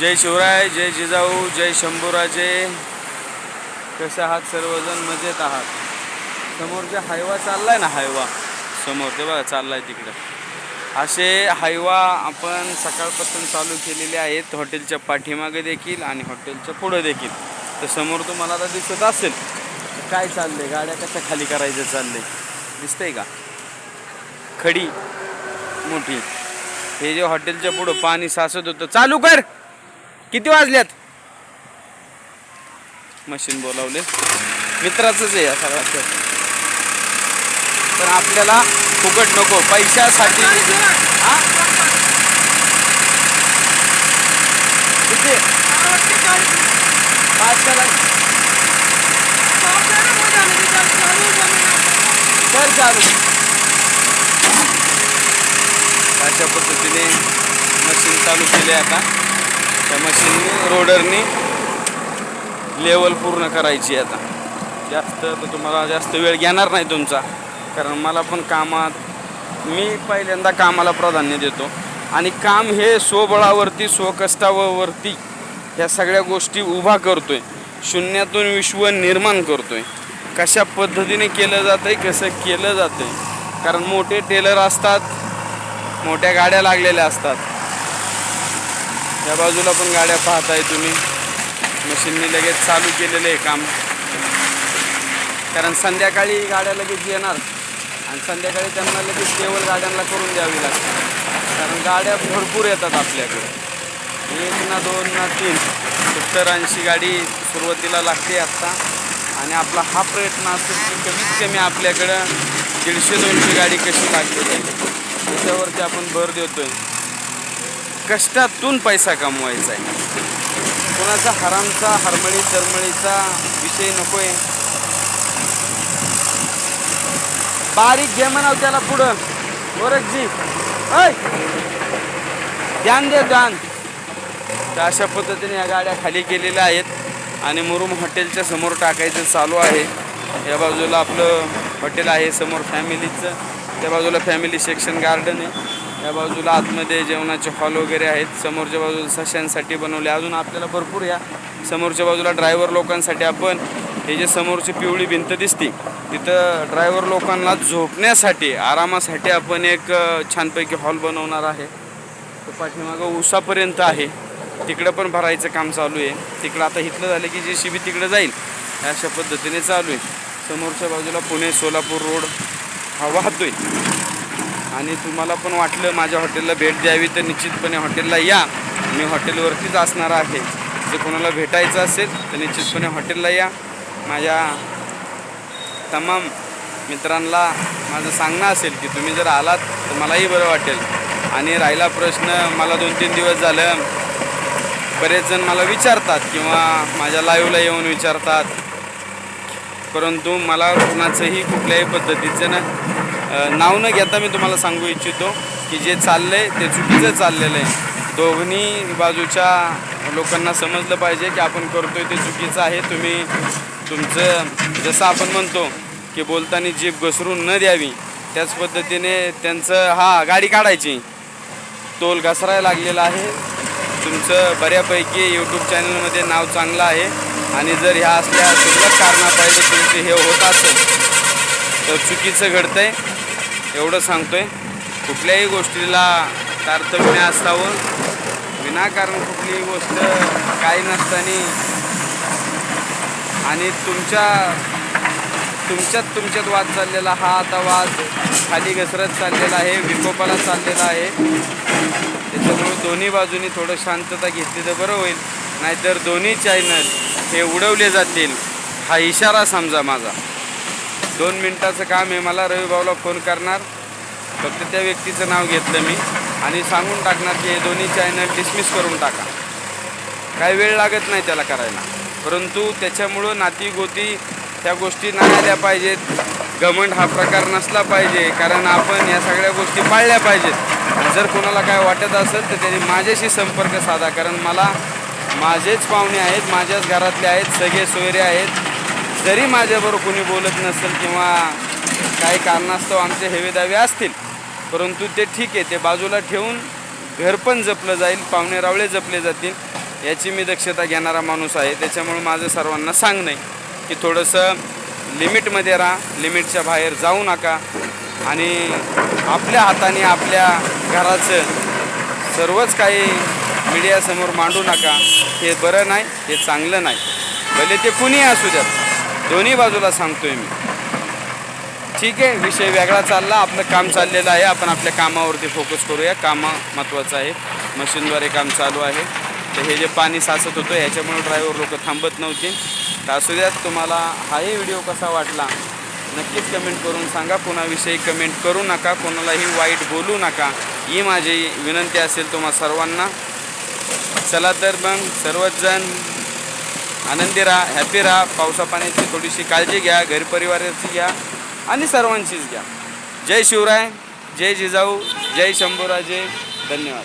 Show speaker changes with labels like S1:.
S1: जय शिवराय जय जिजाऊ जय शंभूराजे. कसे आहात सर्वजण? मजेत आहात. समोर जे हायवा चाललाय ना हायवा समोर ते बघा चाललाय तिकडं. असे हायवा आपण सकाळपासून चालू केलेले आहेत. हॉटेलच्या पाठीमागे देखील आणि हॉटेलच्या पुढे देखील. तर समोर तुम्हाला आता दिसत असेल काय चाललंय? गाड्या कशा खाली करायचं चाललंय? दिसतंय का? खडी मोठी. हे जे हॉटेलच्या पुढं पाणी साचत होतं चालू कर! किती वाजल्यात मशीन बोलावले. मित्राचंच आहे या सगळ्या पण आपल्याला फुकट नको पैशासाठी? किती पाचशेला कर चालू. अशा पद्धतीने मशीन चालू केली आहे आता. त्या मशीनने रोडरनी लेवल पूर्ण करायची आहे आता. जास्त तर तुम्हाला जास्त वेळ घेणार नाही तुमचा. कारण मला पण कामात मी पहिल्यांदा कामाला प्राधान्य देतो. आणि काम हे स्वबळावरती स्वकष्टावरती ह्या सगळ्या गोष्टी उभा करतो आहे शून्यातून विश्व निर्माण करतो आहे कशा पद्धतीने केलं जातं आहे कसं केलं जातं आहे कारण मोठे टेलर असतात मोठ्या गाड्या लागलेल्या असतात. या बाजूला पण गाड्या पाहताय तुम्ही. मशीनने लगेच चालू केलेलं आहे काम. कारण संध्याकाळी गाड्या लगेच येणार. आणि संध्याकाळी त्यांना लगेच केवळ गाड्यांना करून द्यावी लागते. कारण गाड्या भरपूर येतात आपल्याकडे. एक ना दोन ना तीन. सत्तर ऐंशी गाडी सुरुवातीला लागते आत्ता आणि आपला हा प्रयत्न असेल की कमीत कमी आपल्याकडं दीडशे दोनशे गाडी कशी लागते. त्याच्यावरती आपण भर देतो आहे कष्टातून पैसा कमवायचा आहे. कोणाचा हरामचा हरमळी तरमळीचा विषय नकोय. बारीक घे म्हणाव त्याला पुढं. गोरखजी. ऐ! ध्यान दे ध्यान. तर अशा पद्धतीने या गाड्या खाली केलेल्या आहेत आणि मुरुम हॉटेलच्या समोर टाकायचं चालू आहे. या बाजूला आपलं हॉटेल आहे समोर फॅमिलीचं. त्या बाजूला फॅमिली सेक्शन गार्डन आहे. या बाजूला आतमध्ये जेवणाचे हॉल वगैरे आहेत. समोरच्या बाजूला सशांसाठी बनवले. अजून आपल्याला भरपूर या समोरच्या बाजूला ड्रायव्हर लोकांसाठी आपण हे जे समोरची पिवळी भिंत दिसते तिथं ड्रायव्हर लोकांना झोपण्यासाठी आरामासाठी आपण एक छानपैकी हॉल बनवणार आहे. तो पाठीमागं उसापर्यंत आहे. तिकडं पण भरायचं काम चालू आहे. तिकडं आता इथलं झालं की जे शिबी तिकडं जाईल. अशा पद्धतीने चालू आहे. समोरच्या बाजूला पुणे सोलापूर रोड हा वाहतोय आणि तुम्हाला पण वाटलं माझ्या हॉटेलला भेट द्यावी तर निश्चितपणे हॉटेलला या. मी हॉटेलवरतीच असणार आहे. जर कोणाला भेटायचं असेल तर निश्चितपणे हॉटेलला या. माझ्या तमाम मित्रांना माझं सांगणं असेल की तुम्ही जर आलात तर मलाही बरं वाटेल. आणि राहिला प्रश्न मला दोन तीन दिवस झालं. बरेच जण मला विचारतात किंवा माझ्या लाईव्हला येऊन विचारतात. परंतु मला कुणाचंही कुठल्याही पद्धतीचं ना नाव न घेता मी तुम्हाला सांगू इच्छितो की जे चाललं आहे ते चुकीचं चाललेलं आहे. दोन्ही बाजूच्या लोकांना समजलं पाहिजे की आपण करतोय ते चुकीचं आहे. तुम्ही तुमचं जसं आपण म्हणतो की बोलताना जीभ घसरून न द्यावी त्याच पद्धतीने त्यांचं हा गाडी काढायची. तोल घसरायला लागलेला आहे. तुमचं बऱ्यापैकी यूट्यूब चॅनलमध्ये नाव चांगलं आहे. आणि जर ह्या असल्या शुल्लक कारणापाहिजे तुमचे हे होत असेल तर चुकीचं घडतं आहे एवढं सांगतोय. कुठल्याही गोष्टीला तारतम्य असावं. विनाकारण कुठलीही गोष्ट काही नसताना आणि तुमच्या तुमच्यात तुमच्यात वाद चाललेला हा आता वाद खाली घसरत चाललेला आहे विकोपाला चाललेला आहे. त्याच्यामुळे दोन्ही बाजूनी थोडं शांतता घेतली तर बरं होईल. नाहीतर दोन्ही चॅनल हे उडवले जातील. हा इशारा समजा माझा. दोन मिनटाचं काम आहे मला रविभाऊला फोन करणार. फक्त त्या व्यक्तीचं नाव घेतलं मी. आणि सांगून टाकणार की हे दोन्ही चॅनल डिसमिस करून टाका. काही वेळ लागत नाही त्याला करायला. परंतु त्याच्यामुळं नाती गोती त्या गोष्टी नाही आल्या पाहिजेत. घमंड हा प्रकार नसला पाहिजे. कारण आपण या सगळ्या गोष्टी पाळल्या पाहिजेत. जर कोणाला काय वाटत असेल तर त्यांनी माझ्याशी संपर्क साधा. कारण मला माझेच पाहुणे आहेत माझ्याच घरातले आहेत सगळे सोयरे आहेत. जरी माझ्याबरोबर कोणी बोलत नसेल किंवा काही कारणास्तव आमचे हेवेदावे असतील परंतु ते ठीक आहे ते बाजूला ठेवून घर पण जपलं जाईल पाहुणे रावळे जपले जातील याची मी दक्षता घेणारा माणूस आहे. त्याच्यामुळे माझं सर्वांना सांगणं आहे की थोडंसं लिमिटमध्ये राहा लिमिटच्या बाहेर जाऊ नका आणि आपल्या हाताने आपल्या घराचं सर्वच काही मीडियासमोर मांडू नका. हे बरं नाही हे चांगलं नाही. भले ते कुणी असू द्यात दोन्ही बाजूला सांगतोय मी. ठीक आहे विषय वेगळा चालला. आपलं काम चाललेलं आहे. आपण आपल्या कामावरती फोकस करूया. कामं महत्त्वाचं आहे. मशीनद्वारे काम चालू आहे. तर हे जे पाणी साचत होतं ह्याच्यामुळे ड्रायव्हर लोक थांबत नव्हते. तर असू द्यात तुम्हाला हाही व्हिडिओ कसा वाटला नक्कीच कमेंट करून सांगा. कोणाविषयी कमेंट करू नका. कोणालाही वाईट बोलू नका. ही माझी विनंती असेल तुम्हा सर्वांना. चला तर मग सर्वच जण आनंदी राहा हॅपी राहा. पावसा पाण्याची थोडीशी काळजी घ्या. घरपरिवाराची घ्या. आणि सर्वांचीच घ्या. जय शिवराय जय जिजाऊ जय शंभूराजे. धन्यवाद.